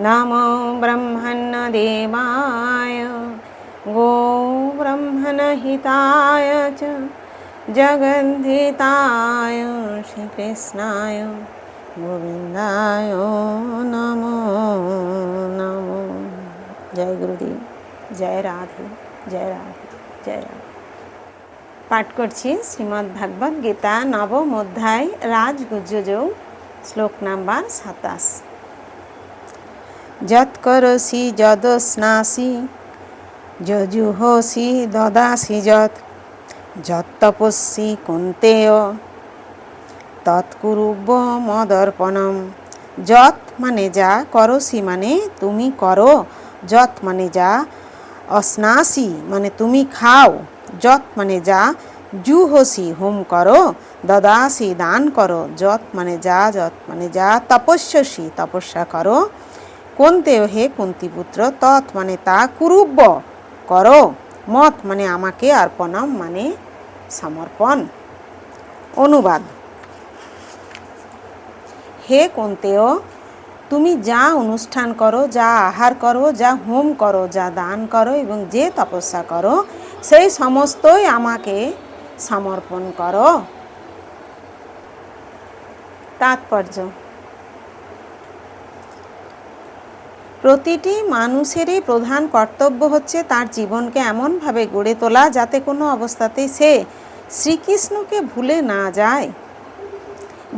नमो देवाय, गो ब्रह्मण हिताय च श्री श्रीकृष्णाय गोविन्दाय नमो नमो। जय गुरुदेव, जय राधे जय राधे जय राधे। पाठ করছি শ্রীমদ্ ভাগবত গীতা, নবম অধ্যায় রাজগুজ্জযোগ শ্লোক নাম্বার সাতাশ। যৎকরসি যদস্নাসি যজুহসি দদাসি যৎ যত্তপস্যি কুন্তেয় তৎকুরুব্ব মদর্পণম যৎ মানে যা করসি মানে তুমি করো যৎ মানে যা অস্নাসি মানে তুমি খাও যৎ মানে যা জুহসি হোম করো দদাসি দান করো যৎ মানে যা যৎ মানে যা তপস্যসি তপস্যা করো কোনতে হে কুন্তিপুত্র, তৎ মানে তা কুরুব্ব। করো, মত মানে আমাকে অর্পণম মানে সমর্পণ। অনুবাদ। হে কুন্তেয় তুমি যা অনুষ্ঠান করো, যা আহার করো, যা হোম করো, যা দান করো এবং যে তপস্যা করো, সেই সমস্তই আমাকে সমর্পণ করো। তাৎপর্য। প্রতিটি মানুষেরই প্রধান কর্তব্য হচ্ছে তার জীবনকে এমনভাবে গড়ে তোলা যাতে কোনো অবস্থাতেই সে শ্রীকৃষ্ণকে ভুলে না যায়।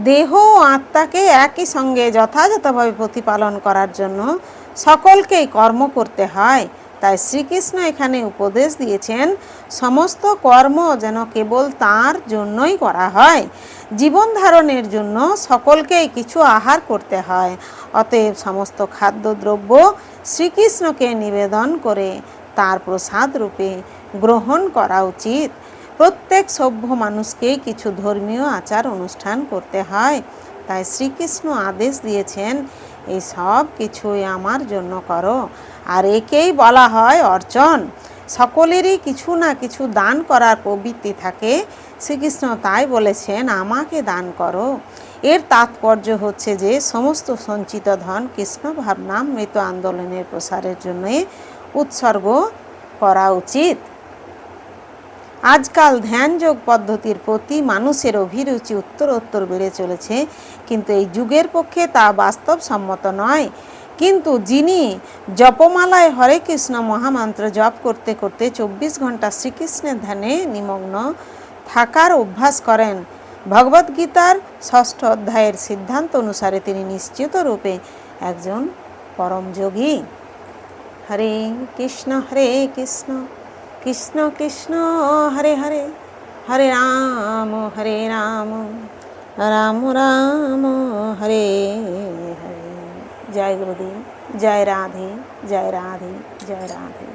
দেহ ও আত্মাকে একই সঙ্গে যথাযথভাবে প্রতিপালন করার জন্য সকলকেই কর্ম করতে হয়। তাই শ্রীকৃষ্ণ এখানে উপদেশ দিয়েছেন, সমস্ত কর্ম যেন কেবল তার জন্যই করা হয়। জীবন ধারণের জন্য সকলকেই কিছু আহার করতে হয়। অতএব সমস্ত খাদ্যদ্রব্য শ্রীকৃষ্ণকে নিবেদন করে তার প্রসাদ রূপে গ্রহণ করা উচিত। প্রত্যেক সভ্য মানুষকেই কিছু ধর্মীয় আচার অনুষ্ঠান করতে হয়। তাই শ্রীকৃষ্ণ আদেশ দিয়েছেন, এই সব কিছুই আমার জন্য করো। আর একেই বলা হয় অর্চন। সকলেরই কিছু না কিছু দান করার প্রবৃত্তি থাকে। শ্রীকৃষ্ণ তাই বলেছেন, আমাকে দান করো। এর তাৎপর্য হচ্ছে যে, সমস্ত সঞ্চিত ধন কৃষ্ণ ভাবনা মৃত আন্দোলনের প্রসারের জন্য উৎসর্গ করা উচিত। আজকাল ধ্যানযোগ পদ্ধতির প্রতি মানুষের অভিরুচি উত্তর উত্তর বেড়ে চলেছে। কিন্তু এই যুগের পক্ষে তা বাস্তবসম্মত নয়। কিন্তু যিনি জপমালায় হরে কৃষ্ণ মহামন্ত্র জপ করতে করতে চব্বিশ ঘণ্টা শ্রীকৃষ্ণের ধ্যানে নিমগ্ন থাকার অভ্যাস করেন ভগবদ্গীতার ষষ্ঠ অধ্যায়ের সিদ্ধান্ত অনুসারে তিনি নিশ্চিত রূপে একজন পরম যোগী। হরে কৃষ্ণ হরে কৃষ্ণ কৃষ্ণ কৃষ্ণ, হরে হরে হরে রাম হরে রাম রাম রাম, হরে जय गुरुदेव जय राधे जय राधे जय राधे।